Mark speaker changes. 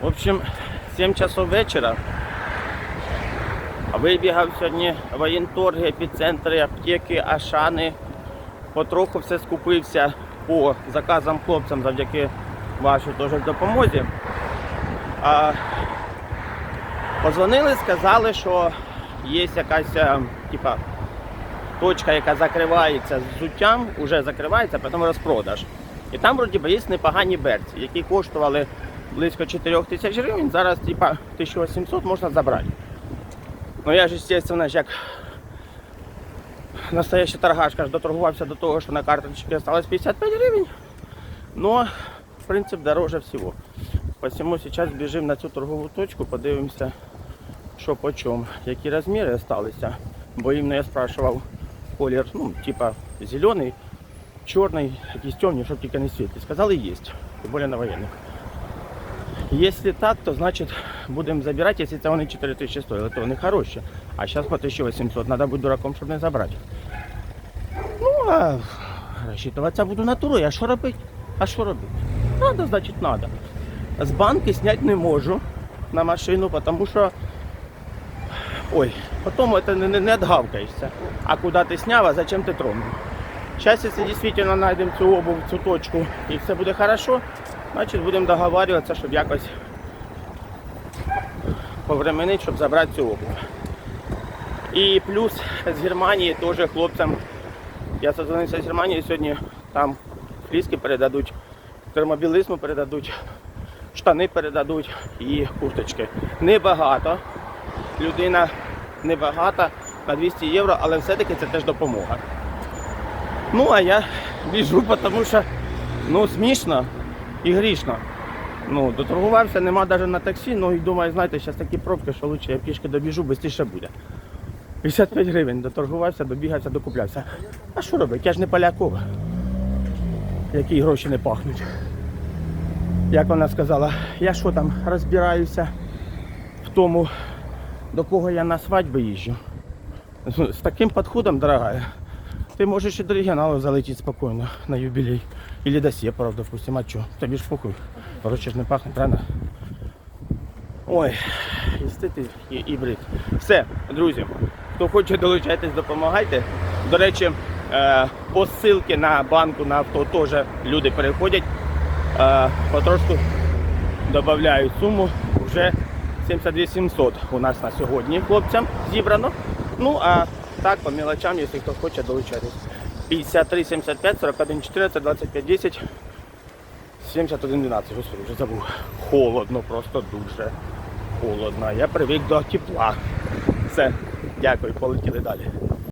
Speaker 1: В общем, 7 часов вечора. Вибігав сьогодні воєнторги, епіцентри, аптеки, ашани. Потроху все скупився по заказам хлопцям завдяки вашій теж допомозі. А, позвонили, сказали, що є якась е, типа, точка, яка закривається з взуттям, вже закривається, потім розпродаж. І там вроді є непогані берці, які коштували близько 4 тисяч гривень, зараз типа 1800 можна забрати. Ну я ж, звісно, як настоящий торгашка ж доторгувався до того, що на карточці осталось 55 гривень. Но, в принципі, дороже всього. Посему зараз біжимо на цю торгову точку, подивимося, що по чому, які розміри залишилися. Бо іменно я спрашивав колір, ну, типа зелений, чорний, якийсь темний, щоб тільки не світлий. Сказали, є, тим більше на воєнних. Если так, то значит будем забирать, если це вони 4 тисячі стоїли, то вони хороші. А зараз по 1800, треба бути дураком, щоб не забрати. Ну, а розчитуватися буду натурою, а що робити? А що робити? Надо, значить, надо. З банки зняти не можу на машину, тому що ой, потім это не, не, отгавкаешься. А куди ти сняв, а зачем ти тронув? Сейчас, если действительно найдем цю обувь, цю точку і все буде хорошо, значить будемо договарюватися, щоб якось повременити, щоб забрати цю обувь. І плюс з Германії теж хлопцям. Я созвонився з Германією сьогодні, там фліски передадуть, термобілизму передадуть, штани передадуть і курточки. Небагато. Людина небагата на 200 євро, але все-таки це теж допомога. Ну, а я біжу, тому що ну, смішно і грішно. Ну, доторгувався, нема навіть на таксі, ну і думаю, знаєте, зараз такі пробки, що лучше я пішки добіжу, швидше буде. 55 гривень доторгувався, добігався, докуплявся. А що робити? Я ж не полякова, які гроші не пахнуть. Як вона сказала, я що там розбираюся в тому, до кого я на свадьбу їжджу. З таким підходом, дорогая, ти можеш і до регіоналу залетіти спокійно на юбілей. Или до сепаров, допустим, а чо? Тобі ж похуй. Короче ж не пахне, правильно? Ой, і стид, і, і брид. Все, друзі, хто хоче долучайтесь, допомагайте. До речі, е, по ссылки на банку на авто теж люди переходять. Е, потрошку додають суму. Вже 72 700 у нас на сьогодні хлопцям зібрано. Ну а так, по мелочам, якщо хто хоче, долучайтесь. 53 75 41 14 25 10 71 12, господи, вже забув. Холодно, просто дуже холодно. Я привик до тепла. Все, дякую, полетіли далі.